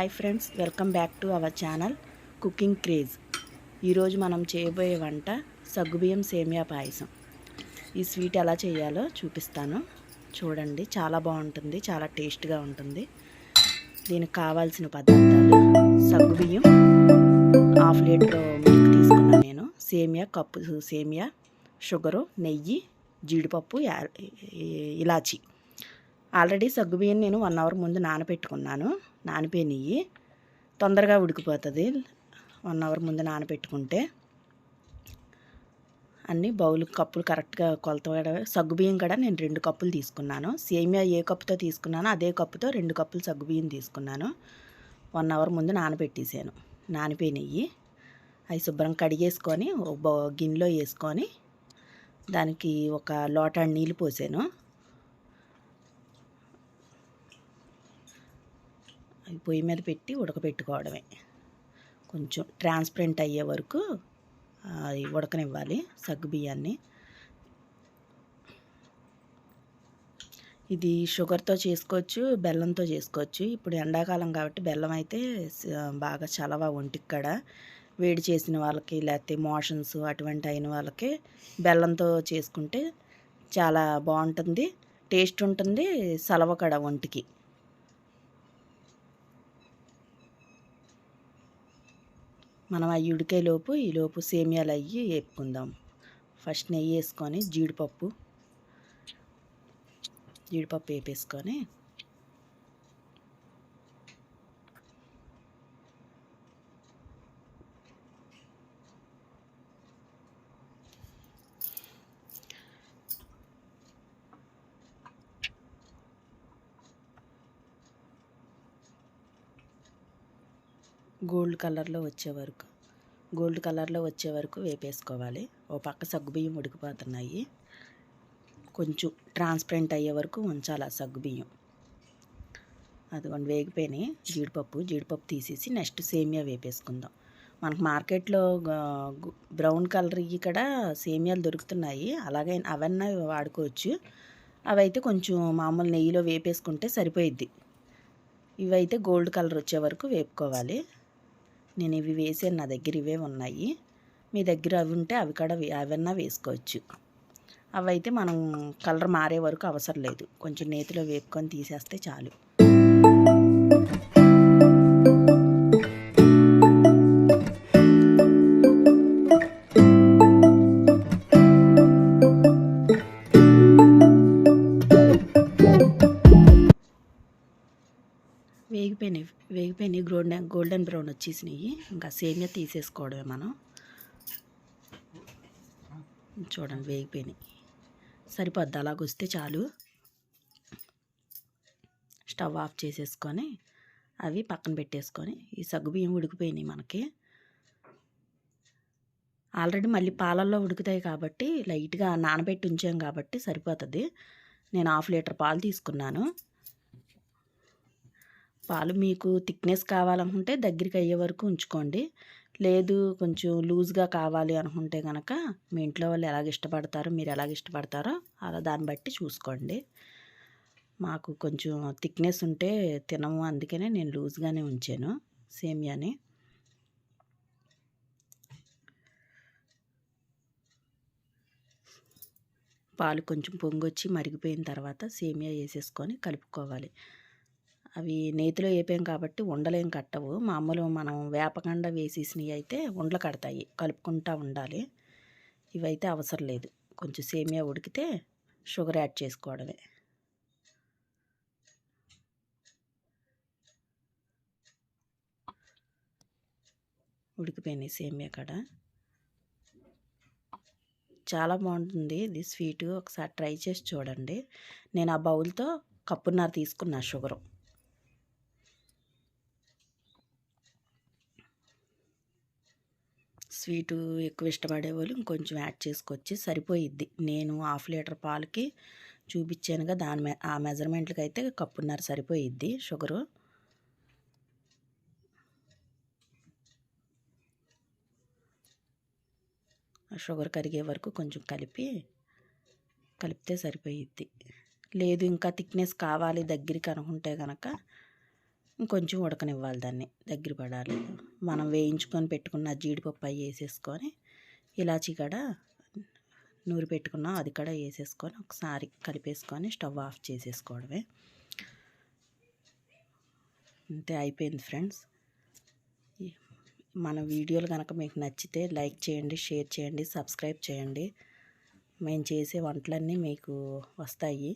Hi friends welcome back to our channel cooking craze. ఈరోజు మనం చేయబోయే వంట సగ్గుబియ్యం సేమియా పాయసం. ఈ స్వీట్ ఎలా చేయాలో చూపిస్తాను. చూడండి చాలా బాగుంటుంది చాలా టేస్ట్గా ఉంటుంది. దీనికి కావాల్సిన పదార్థాలు సగ్గుబియ్యం హాఫ్ లీటర్ మిల్క్ తీసుకున్నాను నేను సేమియా కప్పు సేమియా షుగరు నెయ్యి జీడిపప్పు ఇలాచి. ఆల్రెడీ సగ్గుబియ్యం నేను వన్ అవర్ ముందు నానబెట్టుకున్నాను. నానిపోయినాయి తొందరగా ఉడికిపోతుంది. వన్ అవర్ ముందు నానబెట్టుకుంటే అన్ని బౌల్ కప్పులు కరెక్ట్గా కొలత కూడా సగ్గుబియ్యం కూడా నేను రెండు కప్పులు తీసుకున్నాను. సేమియా ఏ కప్పుతో తీసుకున్నానో అదే కప్పుతో రెండు కప్పులు సగ్గుబియ్యం తీసుకున్నాను. వన్ అవర్ ముందు నానబెట్టేసాను. నానిపోయినాయి అవి శుభ్రం కడిగేసుకొని ఒక బౌ- గిన్నెలో వేసుకొని దానికి ఒక లోటా నీళ్ళు పోసాను. అవి పొయ్యి మీద పెట్టి ఉడకబెట్టుకోవడమే. కొంచెం ట్రాన్స్పరెంట్ అయ్యే వరకు అది ఉడకనివ్వాలి సగ్గు బియ్యాన్ని. ఇది షుగర్తో చేసుకోవచ్చు బెల్లంతో చేసుకోవచ్చు. ఇప్పుడు ఎండాకాలం కాబట్టి బెల్లం అయితే బాగా చలవ ఒంటికి కడ వేడి చేసిన వాళ్ళకి లేకపోతే మోషన్స్ అటువంటి అయిన వాళ్ళకి బెల్లంతో చేసుకుంటే చాలా బాగుంటుంది టేస్ట్ ఉంటుంది సలవ కడ ఒంటికి. మనం అవి ఉడికేలోపు ఈలోపు సేమియాలు అయ్యి వేపుకుందాం. ఫస్ట్ నెయ్యి వేసుకొని జీడిపప్పు జీడిపప్పు వేపేసుకొని గోల్డ్ కలర్లో వచ్చే వరకు గోల్డ్ కలర్లో వచ్చే వరకు వేపేసుకోవాలి. ఓ పక్క సగ్గుబియ్యం ఉడికిపోతున్నాయి. కొంచెం ట్రాన్స్పరెంట్ అయ్యే వరకు ఉంచాలి ఆ సగ్గుబియ్యం. అదిగోండి వేగిపోయినాయి. జీడిపప్పు జీడిపప్పు తీసేసి నెక్స్ట్ సేమియా వేపేసుకుందాం. మనకు మార్కెట్లో బ్రౌన్ కలర్ ఇక్కడ సేమియాలు దొరుకుతున్నాయి. అలాగే అవన్నీ వాడుకోవచ్చు. అవైతే కొంచెం మామూలు నెయ్యిలో వేపేసుకుంటే సరిపోయిద్ది. ఇవైతే గోల్డ్ కలర్ వచ్చే వరకు వేపుకోవాలి. నేను ఇవి వేసాను నా దగ్గర ఇవే ఉన్నాయి. మీ దగ్గర అవి ఉంటే అవి కూడా అవన్నా వేసుకోవచ్చు. అవైతే మనం కలర్ మారే వరకు అవసరం లేదు. కొంచెం నేతిలో వేపుకొని తీసేస్తే చాలు. వేగిపోయినాయి వేగిపోయినాయి గోల్డెన్ గోల్డెన్ బ్రౌన్ వచ్చేసినాయి. ఇంకా సేమియా తీసేసుకోవడమే మనం. చూడండి వేగిపోయినాయి. సరిపోద్ది అలాగొస్తే చాలు. స్టవ్ ఆఫ్ చేసేసుకొని అవి పక్కన పెట్టేసుకొని ఈ సగ్గుబియ్యం ఉడికిపోయినాయి మనకి. ఆల్రెడీ మళ్ళీ పాలల్లో ఉడుకుతాయి కాబట్టి లైట్గా నానబెట్టి ఉంచాం కాబట్టి సరిపోతుంది. నేను హాఫ్ లీటర్ పాలు తీసుకున్నాను. పాలు మీకు థిక్నెస్ కావాలనుకుంటే దగ్గరికి అయ్యే వరకు ఉంచుకోండి. లేదు కొంచెం లూజ్గా కావాలి అనుకుంటే కనుక మీ ఇంట్లో వాళ్ళు ఎలాగ ఇష్టపడతారో మీరు ఎలాగ ఇష్టపడతారో అలా దాన్ని బట్టి చూసుకోండి. మాకు కొంచెం థిక్నెస్ ఉంటే తినము అందుకనే నేను లూజ్గానే ఉంచాను సేమియాని. పాలు కొంచెం పొంగొచ్చి మరిగిపోయిన తర్వాత సేమియా వేసేసుకొని కలుపుకోవాలి. అవి నేతిలో వేపాం కాబట్టి ఉండలేం కట్టవు. మామూలు మనం వేపకండ వేసేసినవి అయితే ఉండలు కడతాయి. కలుపుకుంటా ఉండాలి. ఇవైతే అవసరం లేదు. కొంచెం సేమియా ఉడికితే షుగర్ యాడ్ చేసుకోవడమే. ఉడికిపోయినాయి సేమియా కాడ. చాలా బాగుంటుంది. ఇది స్వీట్. ఒకసారి ట్రై చేసి చూడండి. నేను ఆ బౌల్తో కప్పున్నర తీసుకున్నా షుగరు. స్వీటు ఎక్కువ ఇష్టపడే వాళ్ళు ఇంకొంచెం యాడ్ చేసుకొచ్చి సరిపోయిద్ది. నేను హాఫ్ లీటర్ పాలకి చూపించానుగా దాని మె ఆ మెజర్మెంట్లకి అయితే కప్పున్నర సరిపోయిద్ది షుగరు. ఆ షుగర్ కరిగే వరకు కొంచెం కలిపి కలిపితే సరిపోయిద్ది. లేదు ఇంకా థిక్నెస్ కావాలి దగ్గరికి అనుకుంటే కనుక ఇంకొంచెం ఉడకనివ్వాలి దాన్ని దగ్గర పడాలి. మనం వేయించుకొని పెట్టుకున్న జీడిపప్పు అవి వేసేసుకొని ఇలాచి కూడా నూరి పెట్టుకున్నాం అది కూడా వేసేసుకొని ఒకసారి కలిపేసుకొని స్టవ్ ఆఫ్ చేసేసుకోవడమే. అంతే అయిపోయింది ఫ్రెండ్స్. మన వీడియోలు కనుక మీకు నచ్చితే లైక్ చేయండి షేర్ చేయండి సబ్స్క్రైబ్ చేయండి. మేము చేసే వంటలన్నీ మీకు వస్తాయి.